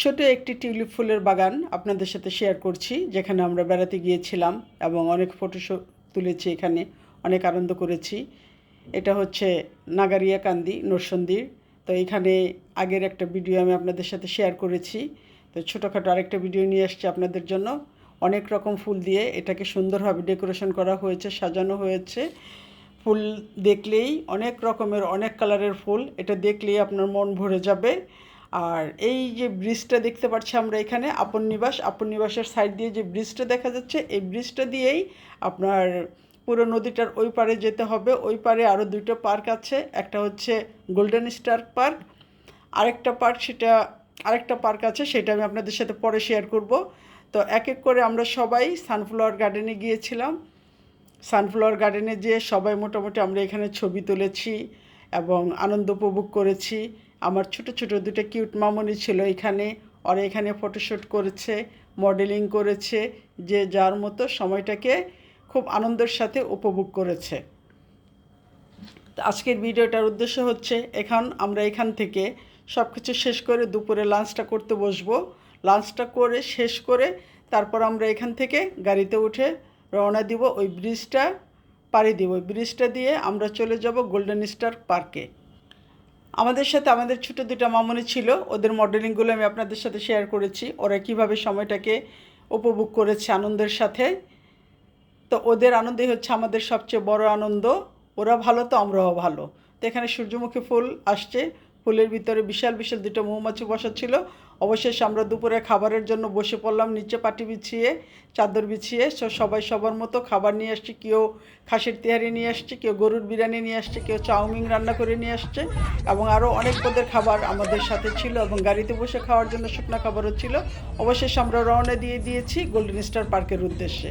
ছোট একটি টিউলিপ ফুলের বাগান আপনাদের সাথে শেয়ার করছি, যেখানে আমরা বেড়াতে গিয়েছিলাম এবং অনেক ফটো তুলেছি এখানে, অনেক আনন্দ করেছি। এটা হচ্ছে নাগারিয়া কান্দি, নরসন্দির। তো এখানে আগের একটা ভিডিও আমি আপনাদের সাথে শেয়ার করেছি। তো ছোটোখাটো আরেকটা ভিডিও নিয়ে আসছি আপনাদের জন্য। অনেক রকম ফুল দিয়ে এটাকে সুন্দরভাবে ডেকোরেশন করা হয়েছে, সাজানো হয়েছে। ফুল দেখলেই অনেক রকমের, অনেক কালারের ফুল। এটা দেখলেই আপনার মন ভরে যাবে। আর এই যে ব্রিজটা দেখতে পাচ্ছি আমরা এখানে, আপন নিবাস, আপন নিবাসের সাইড দিয়ে যে ব্রিজটা দেখা যাচ্ছে, এই ব্রিজটা দিয়েই আপনার পুরো নদীটার ওই পারে যেতে হবে। ওই পারে আরও দুটো পার্ক আছে, একটা হচ্ছে গোল্ডেন স্টার পার্ক আরেকটা পার্ক সেটা, আরেকটা পার্ক আছে, সেটা আমি আপনাদের সাথে পরে শেয়ার করব। তো এক এক করে আমরা সবাই সানফ্লাওয়ার গার্ডেনে গিয়েছিলাম। সানফ্লাওয়ার গার্ডেনে যেয়ে সবাই মোটামুটি আমরা এখানে ছবি তুলেছি এবং আনন্দ উপভোগ করেছি। আমার ছোট ছোট দুটো কিউট মামনি ছিল এখানে। ওরা এখানে ফটোশ্যুট করেছে মডেলিং করেছে, যে যার মতো সময়টাকে খুব আনন্দের সাথে উপভোগ করেছে। আজকের ভিডিওটার উদ্দেশ্য হচ্ছে, এখন আমরা এখান থেকে সব কিছু শেষ করে দুপুরে লাঞ্চটা করতে বসবো। লাঞ্চটা করে শেষ করে তারপর আমরা এখান থেকে গাড়িতে উঠে রওনা দিব, ওই ব্রিজটা পাড়ি দিব। ওই ব্রিজটা দিয়ে আমরা চলে যাব গোল্ডেন স্টার পার্কে আমাদের সাথে আমাদের ছোট দুটা মামনি ছিল। ওদের মডেলিংগুলো আমি আপনাদের সাথে শেয়ার করেছি। ওরা কীভাবে সময়টাকে উপভোগ করেছে আনন্দের সাথে। তো ওদের আনন্দই হচ্ছে আমাদের সবচেয়ে বড় আনন্দ। ওরা ভালো তো আমরাও ভালো। তো এখানে সূর্যমুখী ফুল আসছে। ফুলের ভিতরে বিশাল বিশাল দুটো মৌমাছি বসা ছিল অবশেষে আমরা দুপুরে খাবারের জন্য বসে পড়লাম নিচে পাটি বিছিয়ে চাদর বিছিয়ে সবাই সবার মতো খাবার নিয়ে আসছে কেউ খাসির তেহারি নিয়ে আসছে কেউ গরুর বিরিয়ানি নিয়ে আসছে কেউ চাউমিন রান্না করে নিয়ে আসছে এবং আরও অনেক পদের খাবার আমাদের সাথে ছিল এবং গাড়িতে বসে খাওয়ার জন্য শুকনো খাবারও ছিল অবশেষে আমরা রওনা দিয়ে দিয়েছি গোল্ডেন স্টার পার্কের উদ্দেশ্যে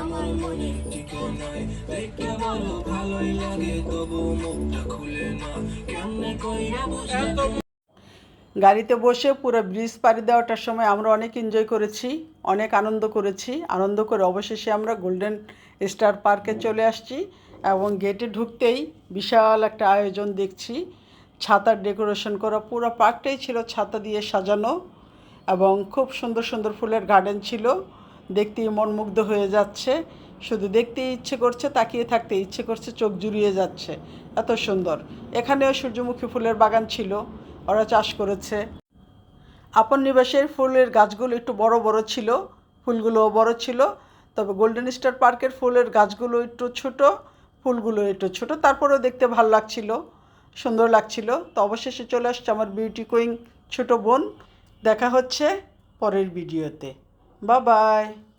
আমার মনে ঠিকানায় দেখতে বলো ভালোই লাগে তবু মুখটা খুলে না। কেমনে কইরা বুঝে গাড়িতে বসে পুরো ব্রিজ পাড়ি দেওয়াটার সময় আমরা অনেক এনজয় করেছি অনেক আনন্দ করেছি। আনন্দ করে অবশেষে আমরা গোল্ডেন স্টার পার্কে চলে আসছি এবং গেটে ঢুকতেই বিশাল একটা আয়োজন দেখছি। ছাতার ডেকোরেশন করা পুরো পার্কটাই ছিল ছাতা দিয়ে সাজানো এবং খুব সুন্দর সুন্দর ফুলের গার্ডেন ছিল। দেখতেই মনমুগ্ধ হয়ে যাচ্ছে। শুধু দেখতেই ইচ্ছে করছে, তাকিয়ে থাকতে ইচ্ছে করছে, চোখ জুড়িয়ে যাচ্ছে। এত সুন্দর। এখানেও সূর্যমুখী ফুলের বাগান ছিল। ওরা চাষ করেছে। আপন নিবাসের ফুলের গাছগুলো একটু বড় বড় ছিল। ফুলগুলোও বড় ছিল। তবে গোল্ডেন স্টার পার্কের ফুলের গাছগুলো একটু ছোট, ফুলগুলো একটু ছোট, তারপরেও দেখতে ভালো লাগছিল। সুন্দর লাগছিল। তো অবশেষে চলে আসছে আমার বিউটি কুইং ছোট বোন। দেখা হচ্ছে পরের ভিডিওতে bye bye